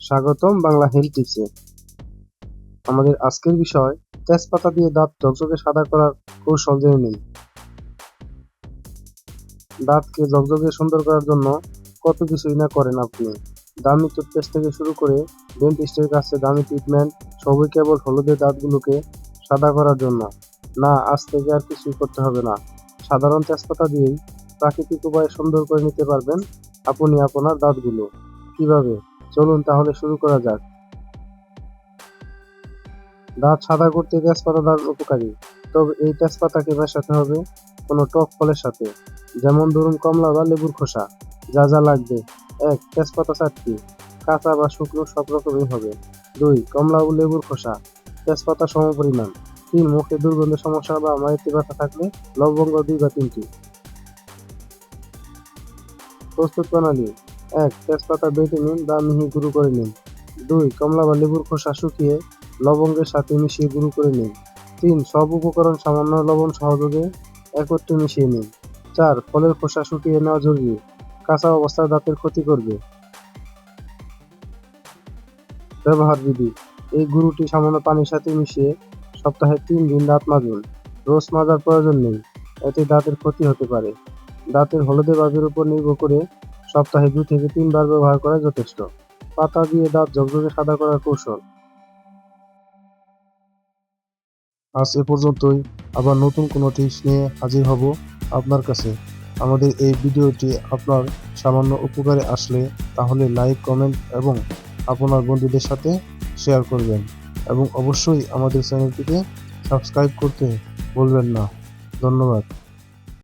স্বাগতম বাংলা হেলথ টিপসে আমাদের আজকের বিষয়, তেজপাতা দিয়ে দাঁত ঝকঝকে সাদা করার কৌশল জেনে নিন দাঁতকে ঝকঝকে সুন্দর করার জন্য কত কিছুই না করেন আপনি। দামি টুথপেস্ট থেকে শুরু করে ডেন্টিস্টের কাছে দামি ট্রিটমেন্ট সবই কেবল হলুদের দাঁতগুলোকে সাদা করার জন্য। না, আজ থেকে আর কিছুই করতে হবে না। সাধারণ তেজপাতা দিয়েই প্রাকৃতিক উপায়ে সুন্দর করে নিতে পারবেন আপনি আপনার দাঁতগুলো। কীভাবে? চলুন তাহলে শুরু করা যাক। দাঁত সাদা করতে তেজপাতা দাঁত উপকারী। তবে এই তেজপাতাকে মেশাতে হবে কোনো টক ফলের সাথে। যেমন ধরুন কমলা বা লেবুর খোসা। যা যা লাগবে। এক, তেজপাতা চারটি। কাঁচা বা শুকনো সব রকমই হবে। দুই, কমলা ও লেবুর খোসা। তেজপাতা সম পরিমাণ তিন, মুখে দুর্গন্ধ সমস্যা বা মাড়িতে ব্যথা থাকলে লবঙ্গ দুই বা তিনটি। প্রস্তুত প্রণালী। এক, তেজপাতা বেটে নিন বা মিহি গুঁড়ো করে নিন। দুই কমলা বা লেবুর খোসা শুকিয়ে লবঙ্গের সাথে মিশিয়ে গুঁড়ো করে নিন। তিন, সব উপকরণ সামান্য লবণ সহযোগে একত্রে মিশিয়ে নিন। চার, ফলের খোসা শুকিয়ে নেওয়া জরুরি। কাঁচা অবস্থায় দাঁতের ক্ষতি করবে। ব্যবহার বিধি, এই গুঁড়োটি সামান্য পানির সাথে মিশিয়ে সপ্তাহে তিন দিন দাঁত মাজুন। রোজ মাজার প্রয়োজন নেই, এতে দাঁতের ক্ষতি হতে পারে। দাঁতের হলদে ভাবের উপর নির্ভর করে সপ্তাহে দু থেকে তিনবার ব্যবহার করা যথেষ্ট। পাতা দিয়ে দাঁত ঝকঝকে সাদা করার কৌশল। আজ এ পর্যন্তই। আবার নতুন কোনো টিপস নিয়ে হাজির হব আপনার কাছে। আমাদের এই ভিডিওটি আপনার সামান্য উপকারে আসলে তাহলে লাইক কমেন্ট এবং আপনার বন্ধুদের সাথে শেয়ার করবেন। এবং অবশ্যই আমাদের চ্যানেলটিকে সাবস্ক্রাইব করতে ভুলবেন না। ধন্যবাদ।